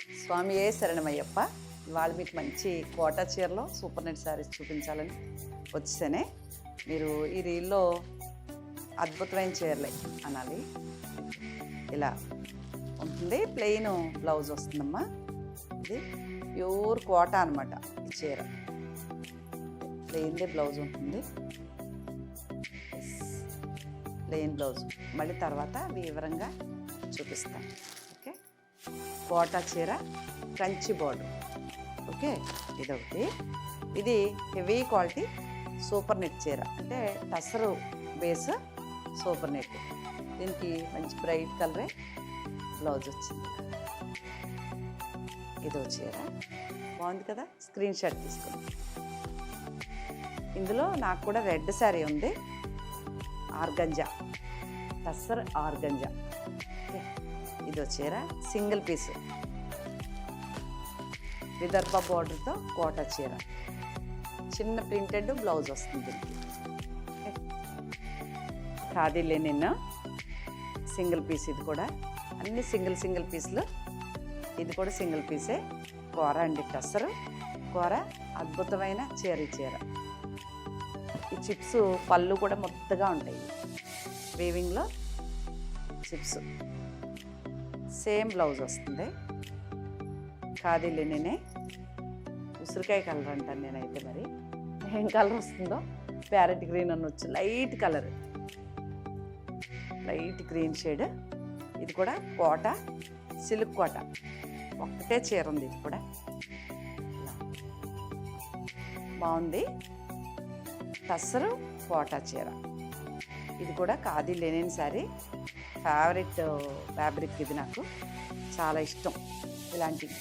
స్వామి ఏ శరణమయ్యప్ప. ఇవాళ మీకు మంచి కోటా చీరలో సూపర్ నెట్ శారీస్ చూపించాలని వచ్చేనే. మీరు ఈ రీల్లో అద్భుతమైన చీరలే అనాలి. ఇలా ఉంటుంది. ప్లెయిన్ బ్లౌజ్ వస్తుందమ్మా. ఇది ప్యూర్ కోట అనమాట ఈ చీర. ప్లెయిన్దే బ్లౌజ్ ఉంటుంది. Plain blouse. మళ్ళీ తర్వాత వివరంగా చూపిస్తాను. కోటా చీర కంచి బార్డర్. ఓకే? ఇదొకటి. ఇది హెవీ క్వాలిటీ సూపర్ నెట్ చీర. అంటే టసరు బేస్ సూపర్ నెట్. దీనికి మంచి బ్రైట్ కలరే బ్లౌజ్ వచ్చింది. ఇదో చీర. బాగుంది కదా? స్క్రీన్ షాట్ తీసుకుంది ఇందులో నాకు కూడా రెడ్ శారీ ఉంది. ఆర్గంజా. టస్సర్ ఆర్గంజా. ఓకే? ఇదో చీర సింగిల్ పీస్. విదర్భ బార్డర్తో కోట చీర. చిన్న ప్రింటెడ్ బ్లౌజ్ వస్తుంది ఖాదీ లెనిన్ సింగిల్ పీస్ ఇది కూడా. అన్ని సింగిల్ సింగిల్ పీస్లు. ఇది కూడా సింగిల్ పీసే. కూర అండి టస్సరు కూర అద్భుతమైన చీర ఈ చీర. ఈ చిప్స్ పళ్ళు కూడా మొత్తగా ఉంటాయి. వీవింగ్లో చిప్స్. సేమ్ బ్లౌజ్ వస్తుంది. ఖాదీ లెనినే. ఉసిరికాయ కలర్ అంటాను నేనైతే మరి. ఏం కలర్ వస్తుందో? ప్యారెట్ గ్రీన్ అని వచ్చి light colour. Light green shade. ఇది కూడా కోట సిల్క్ కోట. ఒక్కటే చీర ఉంది ఇది కూడా. బాగుంది. టస్సరు కోటా చీర. ఇది కూడా khadi linen sari. Favourite fabric uh, ఇది నాకు. చాలా ఇష్టం. ఇలాంటివి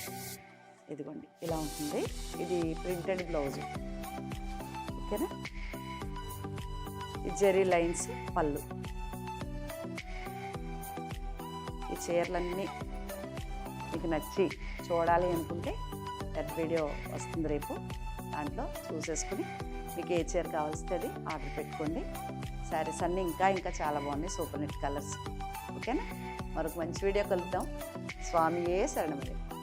ఇదిగోండి ఇలా ఉంటుంది. ఇది ప్రింటెడ్ బ్లౌజ్. ఓకేనా? ఈ జెరీ లైన్స్ పళ్ళు. ఈ చీరలన్నీ మీకు నచ్చి చూడాలి అనుకుంటే పెద్ద వీడియో వస్తుంది రేపు. దాంట్లో చూసేసుకుని మీకు ఏ చీర కావాల్సింది అది ఆర్డర్ పెట్టుకోండి. శారీస్ అన్నీ ఇంకా ఇంకా చాలా బాగున్నాయి. Super net colours. ఓకేనా? మరొక మంచి వీడియో కలుద్దాం. స్వామియే శరణమయ్య.